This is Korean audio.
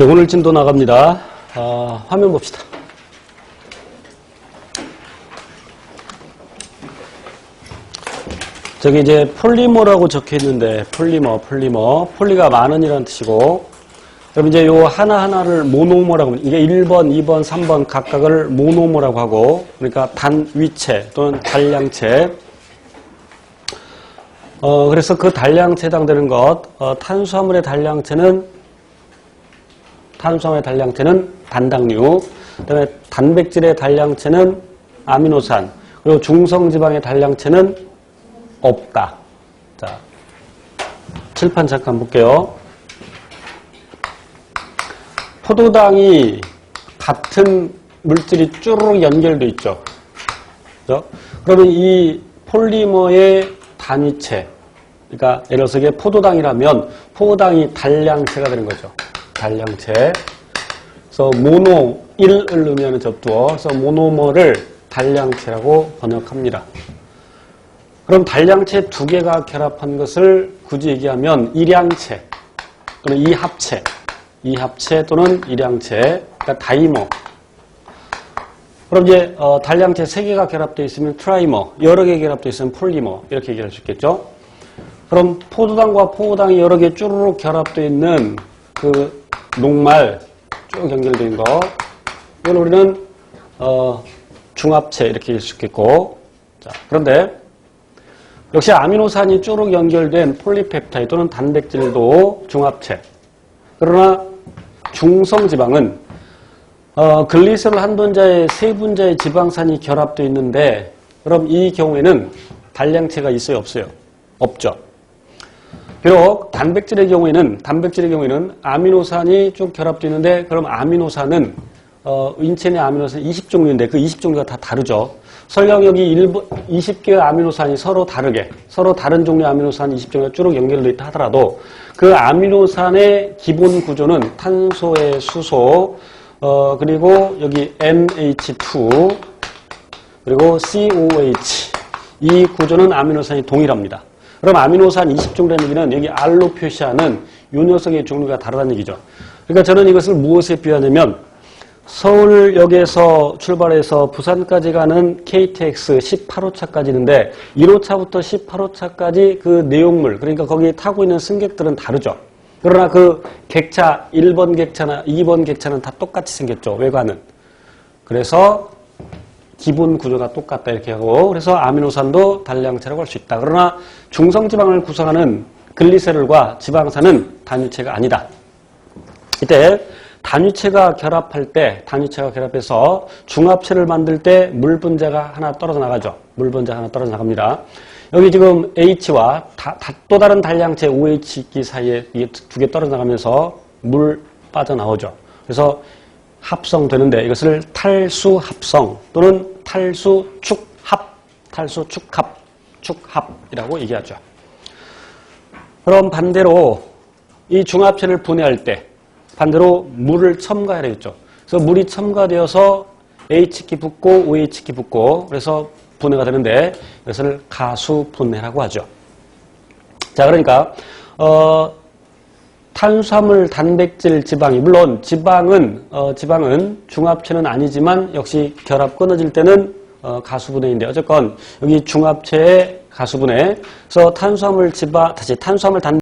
자, 오늘 진도 나갑니다. 아, 화면 봅시다. 저기 이제 폴리머라고 적혀 있는데 폴리머, 폴리머, 폴리가 많은 이라는 뜻이고 그럼 이제 요 하나하나를 모노머라고 합니다. 이게 1번, 2번, 3번 각각을 모노머라고 하고 그러니까 단위체 또는 단량체 어, 그래서 그 단량체 해당되는 것, 어, 탄수화물의 단량체는 탄수화물의 단량체는 단당류, 그다음에 단백질의 단량체는 아미노산, 그리고 중성지방의 단량체는 없다. 자, 칠판 잠깐 볼게요. 포도당이 같은 물질이 쭈르륵 연결돼 있죠. 그죠? 그러면 이 폴리머의 단위체, 그러니까 예를 들어서 이게 포도당이라면 포도당이 단량체가 되는 거죠. 단량체. 그래서 모노 1을 넣으면 접두어. 그래서 모노머를 단량체라고 번역합니다. 그럼 단량체 두 개가 결합한 것을 굳이 얘기하면 일양체 또는 이합체, 이합체 또는 일양체, 그러니까 다이머. 그럼 이제 어, 단량체 세 개가 결합되어 있으면 트라이머, 여러 개 결합되어 있으면 폴리머 이렇게 얘기할 수 있겠죠. 그럼 포도당과 포도당이 여러 개 쭈루룩 결합되어 있는 그 녹말 쭉 연결된 거, 이걸 우리는 어, 중합체 이렇게 얘기할 수 있겠고, 자 그런데 역시 아미노산이 쭈룩 연결된 폴리펩타이드 또는 단백질도 중합체. 그러나 중성지방은 어, 글리세롤 한 분자에 세 분자의 지방산이 결합되어 있는데 그럼 이 경우에는 단량체가 있어요 없어요? 없죠. 비록 단백질의 경우에는 단백질의 경우에는 아미노산이 쭉 결합되어 있는데 그럼 아미노산은 어, 인체 내 아미노산 20종류인데 그 20종류가 다 다르죠. 설령 여기 20개의 아미노산이 서로 다르게 서로 다른 종류의 아미노산 20종류가 쭉 연결되어 있다 하더라도 그 아미노산의 기본 구조는 탄소의 수소 어, 그리고 여기 NH2 그리고 COH 이 구조는 아미노산이 동일합니다. 그럼 아미노산 20종류라는 얘기는 여기 R로 표시하는 요 녀석의 종류가 다르다는 얘기죠. 그러니까 저는 이것을 무엇에 비하냐면 서울역에서 출발해서 부산까지 가는 KTX 18호차까지 있는데 1호차부터 18호차까지 그 내용물 그러니까 거기 타고 있는 승객들은 다르죠. 그러나 그 객차 1번 객차나 2번 객차는 다 똑같이 생겼죠. 외관은. 그래서 기본 구조가 똑같다 이렇게 하고 그래서 아미노산도 단량체라고 할 수 있다. 그러나 중성지방을 구성하는 글리세롤과 지방산은 단위체가 아니다. 이때 단위체가 결합할 때 단위체가 결합해서 중합체를 만들 때 물 분자가 하나 떨어져 나가죠. 물 분자 하나 떨어져 나갑니다. 여기 지금 H와 다, 다, 또 다른 단량체 OH기 사이에 두 개 떨어져 나가면서 물 빠져나오죠. 그래서 합성되는데 이것을 탈수 합성 또는 탈수 축합, 탈수 축합, 축합이라고 얘기하죠. 그럼 반대로 이 중합체를 분해할 때 반대로 물을 첨가해야 되겠죠. 그래서 물이 첨가되어서 H기 붙고 OH기 붙고 그래서 분해가 되는데 이것을 가수 분해라고 하죠. 자, 그러니까 어, 탄수화물, 단백질, 지방이 물론 지방은 어, 지방은 중합체는 아니지만 역시 결합 끊어질 때는 어, 가수분해인데 어쨌건 여기 중합체의 가수분해. 그래서 탄수화물, 지방 다시 탄수화물, 단